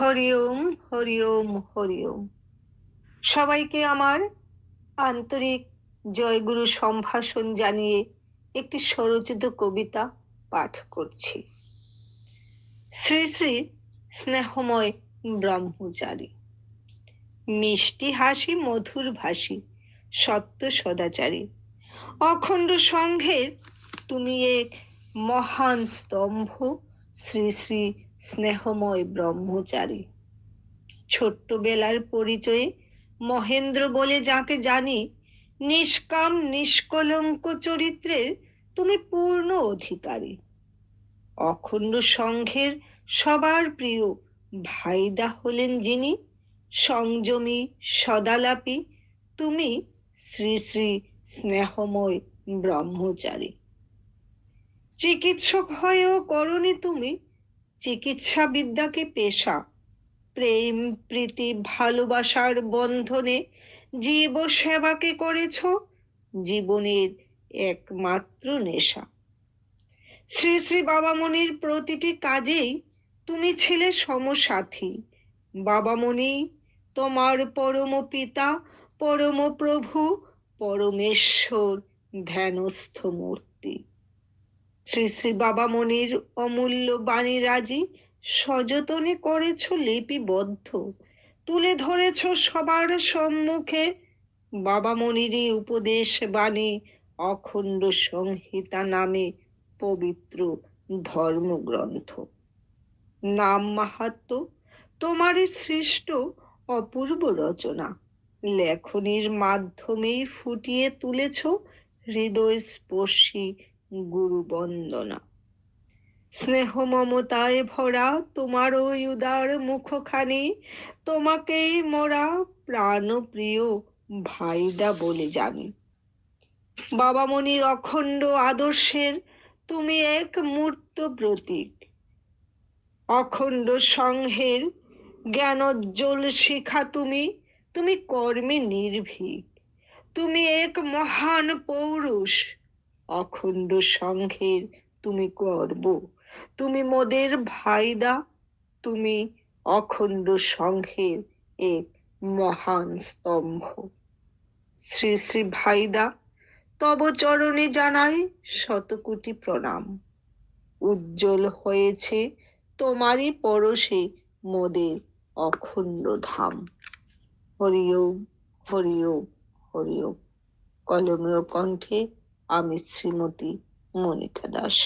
হরি ওম হরি ওম হরি ওম। সবাইকে আমার আন্তরিক জয়গুরু সম্ভাষণ জানিয়ে একটি স্বরচিত কবিতা পাঠ করছি। শ্রী শ্রী স্নেহময় ব্রহ্মচারী, মিষ্টি হাসি, মধুর ভাসি সত্য সদাচারী, অখণ্ড সংঘের তুমি এক মহান স্তম্ভ শ্রী শ্রী স্নেহময় ব্রহ্মচারী। ছোট্টবেলার পরিচয়ে মহেন্দ্র বলে যাকে জানি, নিষ্কাম নিষ্কলঙ্ক চরিত্রের তুমি পূর্ণ অধিকারী। অখণ্ড সংঘের সবার প্রিয় ভাইদা হলেন যিনি, সংযমী, সদালাপী, তুমি শ্রী শ্রী স্নেহময় ব্রহ্মচারী। চিকিৎসক হয়েও করনি তুমি চিকিৎসা বিদ্যাকে পেশা। প্রেম, প্রীতি, ভালোবাসার বন্ধনে জীব সেবাকে করেছ, জীবনের একমাত্র নেশা। শ্রী শ্রী বাবামণির প্রতিটি কাজেই তুমি ছিলে সমসাথী। বাবামণি, তোমার পরম পিতা, পরম প্রভু, পরমেশ্বর ধ্যানস্থ মূর্তি। শ্রী শ্রী বাবামণির অমূল্য বাণী রাজি, সযতনে করেছ লিপিবদ্ধ। তুলে ধরেছ সবার সম্মুখে। বাবামণিরই উপদেশ বাণী, অখণ্ড সংহিতা নামে পবিত্র ধর্মগ্রন্থ। নাম মাহাত্ম, তোমারই সৃষ্ট অপূর্ব রচনা। লেখনির মাধ্যমেই ফুটিয়ে তুলেছ হৃদয় স্পর্শী গুরু বন্দনা স্নেহ মমতায় ভরা তোমার ওই উদার মুখখানি, তোমাকেই মোরা প্রাণ প্রিয় ভাইদা বলে জানি। বাবামণির অখণ্ড আদর্শের তুমি এক মূর্ত প্রতীক। অখণ্ড সংঘের জ্ঞানোজ্জ্বল শিখা তুমি তুমি কর্মে নির্ভীক। তুমি এক মহান পৌরুষ অখণ্ড সংঘের তুমি গর্ব। তুমি মোদের ভাইদা, তুমি অখণ্ড সংঘের এক মহান স্তম্ভ। শ্রী শ্রী ভাইদা, তব চরণে জানাই শতকোটি প্রণাম। উজ্জ্বল হয়েছে তোমারই পরশে মোদের অখণ্ড ধাম। হরিও হরিও হরিও কলমীয় কণ্ঠে আমি শ্রীমতী মনিকা দাস।